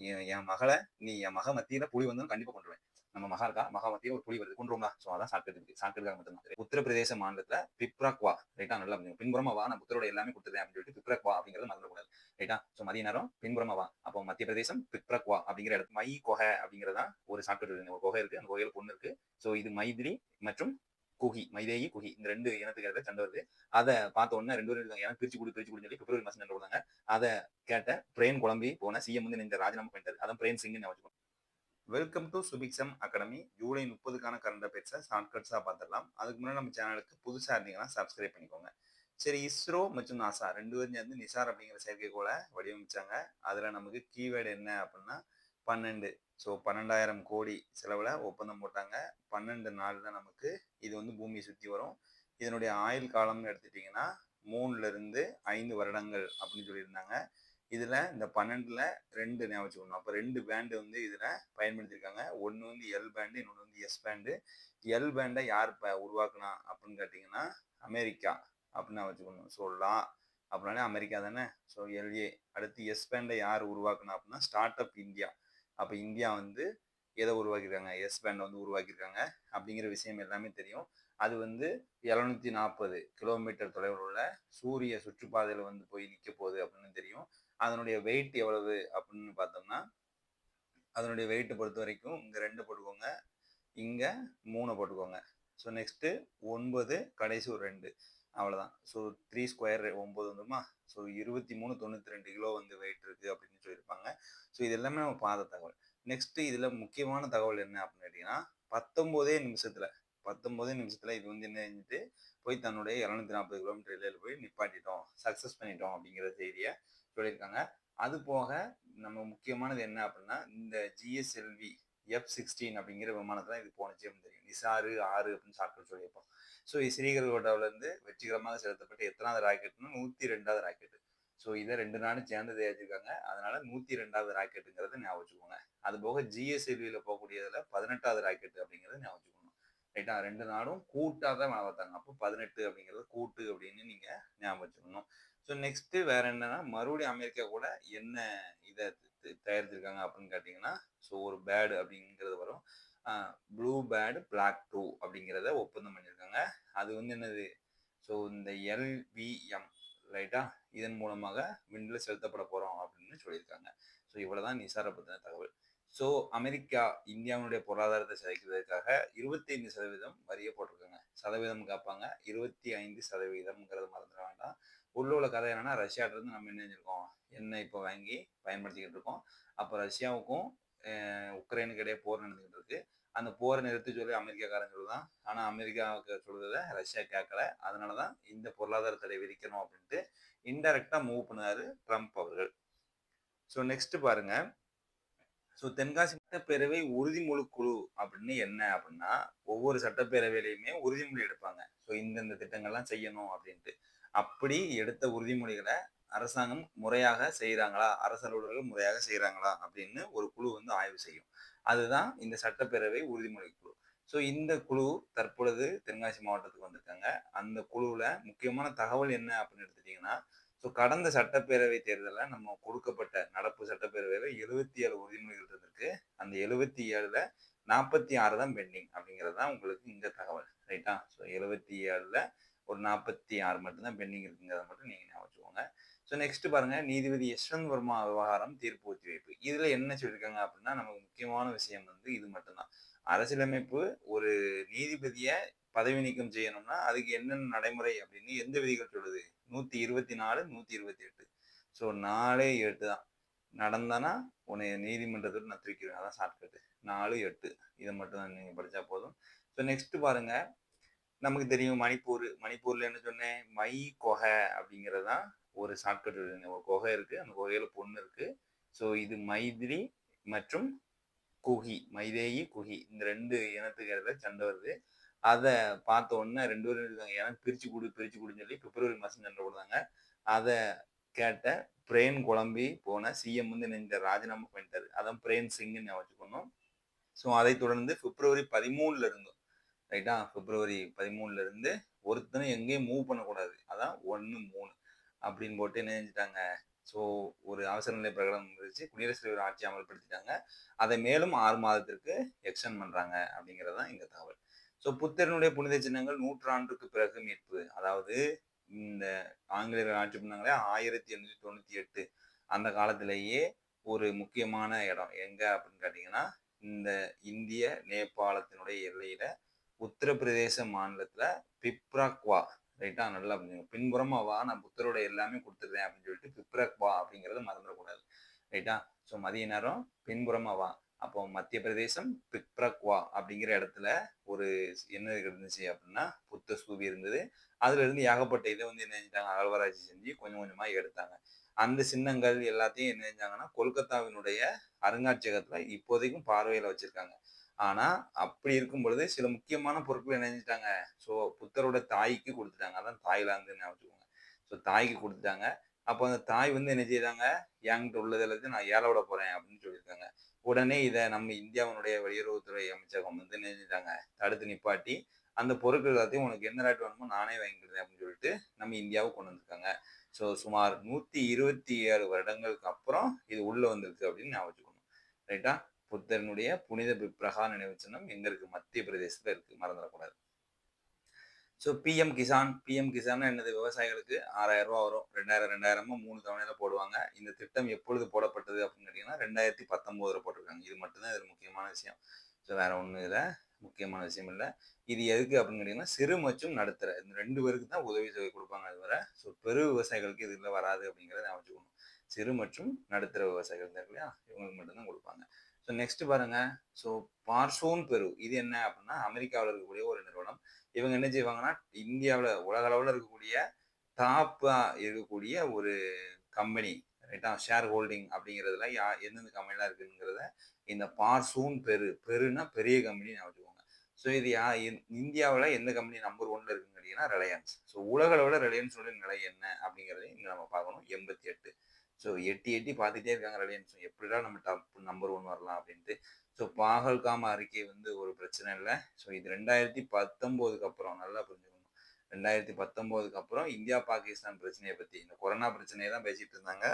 என் என் மகளை நீ என் மக மத்தியில புலி வந்து கண்டிப்பா கொண்டுருவேன் நம்ம மகா இருக்கா? மகா மத்தியில ஒரு புலி வருது. கொண்டுருவோம்ல ஸோ அதான் ஷார்ட்கட் இருக்கு. மட்டும் மட்டும்தான் உத்தரப்பிரதேச மாநிலத்துல பிப்ராக்வா. ரைட்டா நல்லா பின்புறமா வா. நான் புத்தரோட எல்லாமே கொடுத்துருவேன் அப்படின்னு சொல்லிட்டு பிப்ராக்வா அப்படிங்கிறது மறந்துடக்கூடாது ரைட்டா ஸோ மதிய நேரம் பின்புறமா வா. அப்போ மத்திய பிரதேசம் பிப்ராக்வா அப்படிங்கிற இடத்து மை கொகை அப்படிங்கிறதா ஒரு ஷார்ட்கட் ஒரு கொகை இருக்கு. அந்த கொகையில பொண்ணு இருக்கு. ஸோ இது மைதிலி மற்றும் குகி மைதேயி குகி. இந்த ரெண்டு இனத்துக்கு சண்டை வருது. அதை பார்த்த உடனே ரெண்டு பேரும் எனக்கு பிரிச்சு கொடு பிரிச்சு கொடுன்னு சொல்லி பிப்ரவரி மாசம் சண்டை விடுறாங்க அதை கேட்ட பிரேன் குழம்பி போன சிஎம் வந்து இந்த ராஜினாமா பண்ணிட்டாரு. அதான் பிரேன் சிங் வச்சுக்கோங்க welcome to Subiksham academy July முப்பதுக்கான current அஃபேர்ஸை ஷார்ட்கட்ஸாக பார்த்துடலாம். அதுக்கு முன்னாடி நம்ம சேனலுக்கு புதுசாக இருந்தீங்கன்னா சப்ஸ்கிரைப் பண்ணிக்கோங்க. சரி இஸ்ரோ மற்றும் நாசா ரெண்டு பேரும் சேர்ந்து நிசார் அப்படிங்கிற செயற்கைக்கோளை வடிவமைச்சாங்க. அதில் நமக்கு கீவேர்டு என்ன அப்படின்னா பன்னெண்டு. ஸோ பன்னெண்டாயிரம் கோடி செலவில் ஒப்பந்தம் போட்டாங்க. பன்னெண்டு நாளில் நமக்கு இது வந்து பூமியை சுற்றி வரும். இதனுடைய ஆயுள் காலம்னு எடுத்துட்டிங்கன்னா மூணுலேருந்து ஐந்து வருடங்கள் அப்படின்னு சொல்லியிருந்தாங்க. இதில் இந்த பன்னெண்டில் ரெண்டு ஞாபகம் வச்சுக்கணும். அப்போ ரெண்டு பேண்டு வந்து இதில் பயன்படுத்தியிருக்காங்க. ஒன்று வந்து எல் பேண்டு இன்னொன்று வந்து எஸ் பேண்டு எல் பேண்டை யார் ப உருவாக்கினா அப்படின்னு கேட்டிங்கன்னா அமெரிக்கா அப்படின்னு வச்சுக்கணும். ஸோ லா அப்படின்னாலே அமெரிக்கா தானே? ஸோ எல்ஏ அடுத்து எஸ் பேண்டை யார் உருவாக்கணும் அப்படின்னா ஸ்டார்ட் அப் இந்தியா அப்போ இந்தியா வந்து எதை உருவாக்கியிருக்காங்க எஸ் பேண்டை வந்து உருவாக்கியிருக்காங்க அப்படிங்கிற விஷயம் எல்லாமே தெரியும். அது வந்து எழுநூத்தி நாற்பது கிலோமீட்டர் தொலைவில் உள்ள சூரிய சுற்றுப்பாதையில் வந்து போய் நிற்க போகுது அப்படின்னு தெரியும். அதனுடைய வெயிட் எவ்வளவு அப்படின்னு பார்த்தோம்னா அதனுடைய வெயிட்டை பொறுத்த வரைக்கும் இங்கே ரெண்டு போட்டுக்கோங்க இங்கே மூணு போட்டுக்கோங்க. ஸோ நெக்ஸ்ட்டு ஒன்பது கடைசி ஒரு ரெண்டு. அவ்வளோதான் ஸோ த்ரீ ஸ்கொயர் ஒம்பது வந்துமா? ஸோ இருபத்தி மூணு தொண்ணூற்றி ரெண்டு கிலோ வந்து வெயிட் இருக்குது அப்படின்னு சொல்லியிருப்பாங்க. ஸோ இது எல்லாமே நம்ம பார்த்த தகவல். நெக்ஸ்ட்டு இதில் முக்கியமான தகவல் என்ன அப்படின்னு கேட்டிங்கன்னா பத்தொம்போதே நிமிஷத்தில் பத்தொம்போதே நிமிஷத்தில் இது வந்து என்ன செஞ்சுட்டு போய் தன்னுடைய இரநூத்தி நாற்பது கிலோமீட்டர் இலையில் போய் நிப்பாட்டிட்டோம் சக்ஸஸ் பண்ணிட்டோம் அப்படிங்கிற செய்தியை சொல்லியிருக்காங்க. அது போக நம்ம முக்கியமானது என்ன அப்படின்னா இந்த ஜிஎஸ்எல்வி எஃப் சிக்ஸ்டீன் அப்படிங்கிற விமானத்தில் இது போனச்சு அப்படின்னு தெரியும். நிசாரு ஆறு அப்படின்னு ஷார்ட்கட் சொல்லியிருப்போம். ஸோ ஸ்ரீகரிகோட்டாவிலேருந்து வெற்றிகரமாக செலுத்தப்பட்ட எத்தனாவது ராக்கெட்னு நூற்றி ரெண்டாவது ராக்கெட்டு. ஸோ இதை ரெண்டு நாளும் சேர்ந்து தயாரிச்சிருக்காங்க அதனால நூற்றி ரெண்டாவது ராக்கெட்டுங்கிறத ஞாபகம் வச்சுக்கோங்க. அது போக ஜிஎஸ்எல்வியில் போகக்கூடியதில் பதினெட்டாவது ராக்கெட்டு அப்படிங்கிறத ஞாபகம் வச்சுக்கணும். ரைட்டா? ரெண்டு நாளும் கூட்டாக தான் வேலை பார்த்தாங்க அப்போ பதினெட்டு அப்படிங்கிறது கூட்டு அப்படின்னு நீங்கள் ஞாபகம் வச்சுக்கணும். ஸோ நெக்ஸ்ட்டு வேற என்னன்னா மறுபடியும் அமெரிக்கா கூட என்ன இதை தயாரிச்சிருக்காங்க அப்படின்னு கேட்டிங்கன்னா ஸோ ஒரு பேடு அப்படிங்கிறது வரும். ப்ளூ பேடு பிளாக் டூ அப்படிங்கிறத ஒப்பந்தம் பண்ணியிருக்காங்க. அது வந்து என்னது? ஸோ இந்த எல்விஎம் ரைட்டா இதன் மூலமாக விண்டில் செலுத்தப்பட போகிறோம் அப்படின்னு சொல்லியிருக்காங்க. ஸோ இவ்வளோ தான் நிசாரை பற்றின தகவல். ஸோ அமெரிக்கா இந்தியாவுடைய பொருளாதாரத்தை சிதைக்கிறதுக்காக இருபத்தி ஐந்து சதவீதம் வரியை போட்டிருக்காங்க. சதவீதம் காப்பாங்க. இருபத்தி ஐந்து சதவீதம்ங்கிறத மறந்துட வேண்டாம். உள்ள உள்ள கதை என்னன்னா ரஷ்யாட்டிருந்து நம்ம என்ன செஞ்சிருக்கோம்? எண்ணெய் இப்போ வாங்கி பயன்படுத்திக்கிட்டு இருக்கோம். அப்போ ரஷ்யாவுக்கும் உக்ரைனுக்கு இடையே போர் நடந்துகிட்டு இருக்கு அந்த போரை நிறுத்தி சொல்லி அமெரிக்காக்காரன் சொல்லுதான். ஆனால் அமெரிக்காவுக்கு சொல்றதை ரஷ்யா கேட்கல அதனால தான் இந்த பொருளாதார தடை விதிக்கணும் அப்படின்ட்டு இன்டெரக்டாக மூவ் பண்ணாரு ட்ரம்ப் அவர்கள். ஸோ நெக்ஸ்ட் பாருங்க. ஸோ தென்காசி சட்டப்பேரவை உறுதிமொழி குழு அப்படின்னு என்ன அப்படின்னா ஒவ்வொரு சட்டப்பேரவையிலையுமே உறுதிமொழி எடுப்பாங்க. ஸோ இந்தந்த திட்டங்கள்லாம் செய்யணும் அப்படின்ட்டு. அப்படி எடுத்த உறுதிமொழிகளை அரசாங்கம் முறையாக செய்கிறாங்களா அரசு அலுவலர்கள் முறையாக செய்கிறாங்களா அப்படின்னு ஒரு குழு வந்து ஆய்வு செய்யும். அதுதான் இந்த சட்டப்பேரவை உறுதிமொழி குழு. ஸோ இந்த குழு தற்பொழுது தென்காசி மாவட்டத்துக்கு வந்திருக்காங்க. அந்த குழுவில் முக்கியமான தகவல் என்ன அப்படின்னு எடுத்துட்டிங்கன்னா ஸோ கடந்த சட்டப்பேரவை தேர்தலில் நம்ம கொடுக்கப்பட்ட நடப்பு சட்டப்பேரவையில் எழுபத்தி ஏழு உறுதிமொழிகள் இருந்திருக்கு. அந்த எழுபத்தி ஏழில் நாற்பத்தி ஆறு தான் பெண்டிங் அப்படிங்கிறது தான் உங்களுக்கு இந்த தகவல். ரைட்டா? ஸோ எழுபத்தி ஏழில் ஒரு நாற்பத்தி ஆறு மட்டும்தான் பெண்டிங் இருக்குங்கிறத மட்டும் நீங்கள் ஞாபகம் வச்சுக்கோங்க. ஸோ நெக்ஸ்ட் பாருங்க. நீதிபதி யஷ்வந்த் வர்மா விவகாரம் தீர்ப்பு ஒத்திவைப்பு. இதுல என்ன சொல்லியிருக்காங்க அப்படின்னா நமக்கு முக்கியமான விஷயம் வந்து இது மட்டும்தான். அரசியலமைப்பு ஒரு நீதிபதியை பதவி நீக்கம் செய்யணும்னா அதுக்கு என்னென்ன நடைமுறை அப்படின்னு எந்த விதிகள் சொல்லுது? நூத்தி இருபத்தி நாலு நூத்தி இருபத்தி எட்டு ஸோ நாலே எட்டு தான். நடந்தானா உன்னை நீதிமன்றத்தோடு நான் தூக்கிடுவேன். அதான் ஷார்ட்கட்டு நாலு எட்டு. இதை மட்டும் தான் நீங்கள் படித்தா போதும். ஸோ நெக்ஸ்ட் பாருங்க. நமக்கு தெரியும் மணிப்பூர். மணிப்பூர்ல என்ன சொன்னேன்? மை கொகை அப்படிங்கிறது தான் ஒரு ஷார்ட்கட் ஒரு குகை இருக்கு. அந்த குகையில பொண்ணு இருக்கு. ஸோ இது மைதிரி மற்றும் குஹி மைதேயி குஹி இந்த ரெண்டு இனத்துக்கு சண்டை வருது. அதை பார்த்த உடனே ரெண்டு பேரும் இருக்காங்க எனக்கு பிரிச்சு கொடு பிரிச்சு கொடுன்னு சொல்லி பிப்ரவரி மாதம் சண்டை போடுறாங்க அதை கேட்ட பிரேன் குழம்பி போன சிஎம் வந்து இந்த ராஜினாமா பண்ணிட்டாரு. அதான் பிரேன் சிங்னு வச்சுக்கணும். ஸோ அதை தொடர்ந்து பிப்ரவரி பதிமூணுல இருந்தோம் ரைட்டா பிப்ரவரி பதிமூணுல இருந்து ஒருத்தனும் எங்கேயும் மூவ் பண்ணக்கூடாது. அதான் ஒன்று மூணு. அப்படின்னு போட்டு என்ன ஸோ ஒரு அவசர நிலை பிரகடனம் இருந்துச்சு குடியரசுத் தலைவர் ஆட்சி அமல்படுத்திட்டாங்க. அதை மேலும் ஆறு மாதத்திற்கு எக்ஸ்டன் பண்ணுறாங்க அப்படிங்கிறது தான் இந்த தகவல். ஸோ புத்தரினுடைய புனித சின்னங்கள் நூற்றாண்டுக்கு பிறகு மீட்பு. அதாவது இந்த ஆங்கிலேயர்கள் ஆட்சி பண்ணாங்களே ஆயிரத்தி எண்ணூற்றி தொண்ணூற்றி எட்டு. அந்த காலத்திலேயே ஒரு முக்கியமான இடம். எங்க அப்படின்னு கேட்டிங்கன்னா இந்த இந்திய நேபாளத்தினுடைய எல்லையில உத்தரப்பிரதேச மாநிலத்துல பிப்ராக்வா. ரைட்டா நல்லா புரிஞ்சுங்க பின்புறமா வா நான் புத்தரோட எல்லாமே கொடுத்துருவேன் அப்படின்னு சொல்லிட்டு பிப்ரக் வா அப்படிங்கறத மறந்துடக்கூடாது. ரைட்டா ஸோ மதிய நேரம் பின்புறமா வா. அப்போ மத்திய பிரதேசம் பிப்ரக்வா அப்படிங்கிற இடத்துல ஒரு என்ன இருந்துச்சு அப்படின்னா புத்த ஸ்தூபி இருந்தது. அதுல இருந்து ஏகப்பட்ட இதை வந்து என்ன செஞ்சாங்க அகழ்வாராய்ச்சி செஞ்சு கொஞ்சம் கொஞ்சமா எடுத்தாங்க. அந்த சின்னங்கள் எல்லாத்தையும் என்ன செஞ்சாங்கன்னா கொல்கத்தாவினுடைய அருங்காட்சியகத்துல இப்போதைக்கும் பார்வையில வச்சிருக்காங்க. ஆனா அப்படி இருக்கும் பொழுது சில முக்கியமான பொருட்கள் இணைஞ்சிட்டாங்க. ஸோ புத்தரோட தாய்க்கு கொடுத்துட்டாங்க. அதான் தாய்லாந்துன்னு வச்சுக்கோங்க. ஸோ தாய்க்கு கொடுத்துட்டாங்க. அப்போ அந்த தாய் வந்து என்ன செய்யறாங்க என்கிட்ட உள்ளது எல்லாத்தையும் நான் ஏழை விட போறேன் அப்படின்னு சொல்லியிருக்காங்க. உடனே இதை நம்ம இந்தியாவினுடைய வெளியுறவுத்துறை அமைச்சகம் வந்து என்ன தடுத்து நிப்பாட்டி அந்த பொருட்கள் எல்லாத்தையும் உனக்கு என்ன ரேட் வேணுமோ நானே வாங்கிக்கிறேன் அப்படின்னு சொல்லிட்டு நம்ம இந்தியாவுக்கு கொண்டு வந்திருக்காங்க. ஸோ சுமார் நூற்றி இருபத்தி ஏழு வருடங்களுக்கு அப்புறம் இது உள்ளே வந்திருக்கு அப்படின்னு நான் வச்சுக்கணும். ரைட்டா புத்தரனுடைய புனித பிப்ரகா நினைவு சின்னம் எங்க இருக்கு? மத்திய பிரதேசத்துல இருக்கு. மறந்துடக்கூடாது. So PM Kisan PM Kisan என்னது? விவசாயிகளுக்கு ஆறாயிரம் ரூபா வரும். ரெண்டாயிரம் ரெண்டாயிரமா மூணு தவணையில போடுவாங்க. இந்த திட்டம் எப்பொழுது போடப்பட்டது அப்படின்னு கேட்டீங்கன்னா ரெண்டாயிரத்தி பத்தொன்பதுல போட்டிருக்காங்க. இது மட்டும்தான் இது முக்கியமான விஷயம். ஸோ வேற ஒன்றும் இதில் முக்கியமான விஷயம் இல்லை. இது எதுக்கு அப்படின்னு கேட்டிங்கன்னா சிறு மற்றும் நடுத்தர. இந்த ரெண்டு பேருக்கு தான் உதவி தொகை கொடுப்பாங்க அது வர ஸோ பெரு விவசாயிகளுக்கு இதில் வராது அப்படிங்கிறத நான் வச்சுக்கணும். சிறு மற்றும் நடுத்தர விவசாயிகள் தான் இல்லையா? இவங்களுக்கு மட்டும்தான் கொடுப்பாங்க. ஸோ நெக்ஸ்ட் பாருங்க. ஸோ பார்சோன் பெரு இது என்ன அப்படின்னா அமெரிக்காவில் இருக்கக்கூடிய ஒரு நிறுவனம். இவங்க என்ன செய்வாங்கன்னா இந்தியாவில் உலக அளவில் இருக்கக்கூடிய டாப்பாக இருக்கக்கூடிய ஒரு கம்பெனி ரைட்டா ஷேர் ஹோல்டிங் அப்படிங்கிறதுல யா எந்தெந்த கம்பெனிலாம் இருக்குங்கிறத இந்த பார்சூன் பெரு பெருனா பெரிய கம்பெனி நான் வச்சுக்கோங்க ஸோ இது யா இந்தியாவில் எந்த கம்பெனி நம்பர் ஒன்ல இருக்குன்னு கேட்டீங்கன்னா ரிலையன்ஸ் ஸோ உலக அளவில் ரிலையன்ஸோட நிலை என்ன அப்படிங்கிறதையும் இங்கே நம்ம பார்க்கணும். எண்பத்தி எட்டு. ஸோ எட்டி எட்டி பார்த்துட்டே இருக்காங்க ரிலையன்ஸ் எப்படிடா நம்ம டாப் நம்பர் ஒன் வரலாம் அப்படின்ட்டு. ஸோ பாகல்காம அறிக்கை வந்து ஒரு பிரச்சனை இல்லை. ஸோ இது ரெண்டாயிரத்தி பத்தொம்போதுக்கு அப்புறம் நல்லா புரிஞ்சுக்கணும் ரெண்டாயிரத்தி பத்தொம்போதுக்கு அப்புறம் இந்தியா பாகிஸ்தான் பிரச்சனையை பற்றி இந்த கொரோனா பிரச்சனையை தான் பேசிட்டு இருந்தாங்க.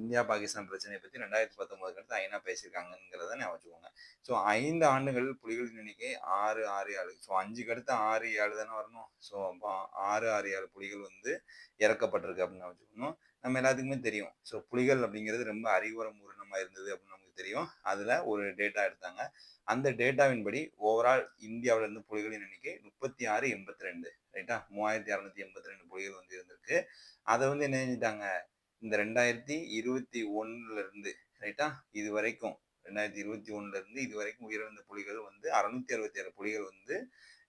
இந்தியா பாகிஸ்தான் பிரச்சனையை பற்றி ரெண்டாயிரத்தி பத்தொம்போதுக்கு அடுத்து ஐநா பேசியிருக்காங்கிறத நான் வச்சுக்கோங்க. ஸோ ஐந்து ஆண்டுகள் புலிகளின் எண்ணிக்கை ஆறு ஆறு ஏழு. ஸோ அஞ்சுக்கு அடுத்து ஆறு ஏழு தானே வரணும். ஸோ அப்போ ஆறு ஆறு ஏழு புலிகள் வந்து இறக்கப்பட்டிருக்கு அப்படின்னு எல்லாத்துக்குமே தெரியும். ஸோ புலிகள் அப்படிங்கிறது ரொம்ப அறிவுரம் பூரணமாக இருந்தது அப்படின்னு நமக்கு தெரியும். அதில் ஒரு டேட்டா எடுத்தாங்க. அந்த டேட்டாவின்படி ஓவரால் இந்தியாவில இருந்து புலிகளின் எண்ணிக்கை முப்பத்தி ஆறு எண்பத்தி ரெண்டு. ரைட்டா மூவாயிரத்தி அறநூத்தி எண்பத்தி ரெண்டு புலிகள் வந்து இருந்திருக்கு. அதை வந்து என்ன செஞ்சிட்டாங்க? இந்த ரெண்டாயிரத்தி இருபத்தி ஒண்ணுல இருந்து ரைட்டா இது வரைக்கும் ரெண்டாயிரத்தி இருபத்தி ஒண்ணுல இருந்து இது வரைக்கும் உயிரிழந்த புலிகள் வந்து அறுநூத்தி அறுபத்தி ஏழு புலிகள் வந்து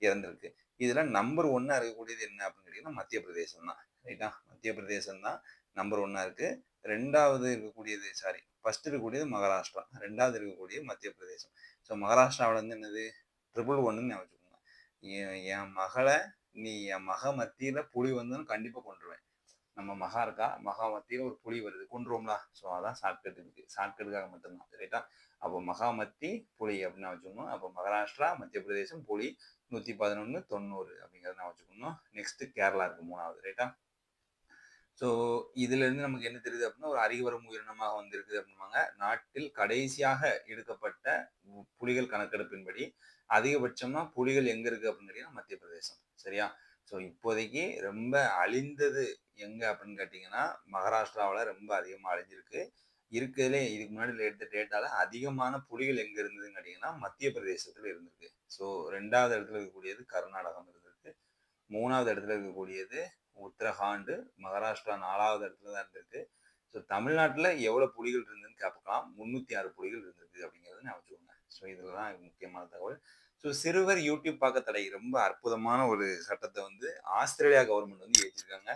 இறந்திருக்கு. இதுல நம்பர் ஒன்னா இருக்கக்கூடியது என்ன அப்படின்னு கேட்டீங்கன்னா மத்திய பிரதேசம் தான் ரைட்டா மத்திய பிரதேசம் தான் நம்பர் ஒன்னாக இருக்குது ரெண்டாவது இருக்கக்கூடியது சாரி ஃபர்ஸ்ட் இருக்கக்கூடியது மகாராஷ்டிரா. ரெண்டாவது இருக்கக்கூடியது மத்திய பிரதேசம். ஸோ மகாராஷ்டிராவில் வந்து என்னது? ட்ரிபிள் ஒன்றுன்னு வச்சுக்கோங்க. என் மகளை நீ என் மக மத்தியில் புலி வந்துன்னு கண்டிப்பாக கொண்டுருவேன் நம்ம மகா இருக்கா? மகா மத்தியில் ஒரு புலி வருது. கொண்டுருவோம்ல ஸோ அதான் ஷார்ட்கட் இருக்கு. ஷார்ட்கட்டுக்காக மட்டும்தான். ரைட்டா அப்போ மகாமத்தி புலி அப்படின்னு வச்சுக்கணும் அப்போ மகாராஷ்டிரா மத்திய பிரதேசம் புலி நூற்றி பதினொன்று தொண்ணூறு அப்படிங்கிறத நான் வச்சுக்கணும் நெக்ஸ்ட் கேரளா இருக்கு மூணாவது. ரைட்டா ஸோ இதுல இருந்து நமக்கு என்ன தெரியுது அப்படின்னா ஒரு அறிவரம் உயிரினமாக வந்திருக்குது அப்படிம்பாங்க நாட்டில் கடைசியாக எடுக்கப்பட்ட புலிகள் கணக்கெடுப்பின்படி அதிகபட்சமா புலிகள் எங்க இருக்கு அப்படின்னு கேட்டிங்கன்னா மத்திய பிரதேசம். சரியா? ஸோ இப்போதைக்கு ரொம்ப அழிந்தது எங்க அப்படின்னு கேட்டீங்கன்னா மகாராஷ்டிராவில் ரொம்ப அதிகமாக அழிஞ்சிருக்கு. இருக்கிறதுலே இதுக்கு முன்னாடி எடுத்த டேட்டாவில் அதிகமான புலிகள் எங்க இருந்ததுன்னு கேட்டிங்கன்னா மத்திய பிரதேசத்தில் இருந்திருக்கு. ஸோ ரெண்டாவது இடத்துல இருக்கக்கூடியது கர்நாடகம் இருந்திருக்கு. மூணாவது இடத்துல இருக்கக்கூடியது உத்தரகாண்டு மகாராஷ்டிரா நாலாவது இடத்துல தான் இருந்திருக்கு. ஸோ தமிழ்நாட்டில் எவ்வளோ புலிகள் இருந்ததுன்னு கேட்கலாம் முந்நூற்றி ஆறு புலிகள் இருந்திருக்கு அப்படிங்கிறத நான் வச்சுக்கோங்க. ஸோ இதில் தான் முக்கியமான தகவல். ஸோ சிறுவர் யூடியூப் பார்க்க தடை. ரொம்ப அற்புதமான ஒரு சட்டத்தை வந்து ஆஸ்திரேலியா கவர்மெண்ட் வந்து ஏற்றிருக்காங்க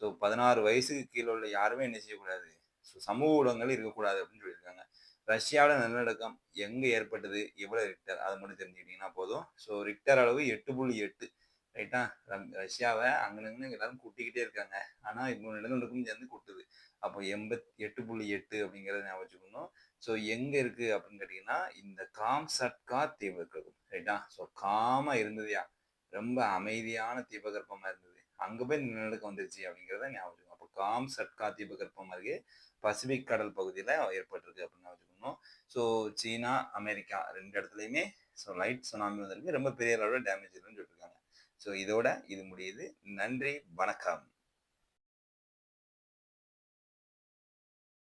ஸோ பதினாறு வயசுக்கு கீழே உள்ள யாருமே என்ன செய்யக்கூடாது? ஸோ சமூக ஊடகங்கள் இருக்கக்கூடாது அப்படின்னு சொல்லியிருக்காங்க. ரஷ்யாவில் நிலநடுக்கம் எங்கே ஏற்பட்டது? எவ்வளோ ரிக்டர் அதை மட்டும் தெரிஞ்சுக்கிட்டிங்கன்னா போதும். ஸோ ரிக்டர் அளவு எட்டு புள்ளி எட்டு ரைட்டா? ரஷ்யாவை அங்கனங்கன்னு எல்லாரும் கூட்டிக்கிட்டே இருக்காங்க. ஆனால் இன்னொரு நிலநடுக்கம் சேர்ந்து கூட்டுது. அப்போ எண்பத் எட்டு புள்ளி எட்டு அப்படிங்கிறத ஞாபகம் வச்சுக்கணும். ஸோ எங்கே இருக்குது அப்படின்னு கேட்டிங்கன்னா இந்த காம் சட்கா தீபகற்பம் ரைட்டா? ஸோ காமாக இருந்ததுயா? ரொம்ப அமைதியான தீபகற்பமாக இருந்தது. அங்கே போய் நிலநடுக்கம் வந்துருச்சு அப்படிங்கிறத ஞாபகம் அப்போ காம் சட்கா தீபகற்பம் அருகே பசிபிக் கடல் பகுதியில் ஏற்பட்டிருக்கு அப்படின்னு வச்சுக்கணும். ஸோ சீனா அமெரிக்கா ரெண்டு இடத்துலையுமே ஸோ லைட் சுனாமி வந்திருக்கு. ரொம்ப பெரிய அளவில் டேமேஜ் இருக்குன்னு சொல்லியிருக்காங்க. ஸோ இதோட இது முடியுது. நன்றி வணக்கம்.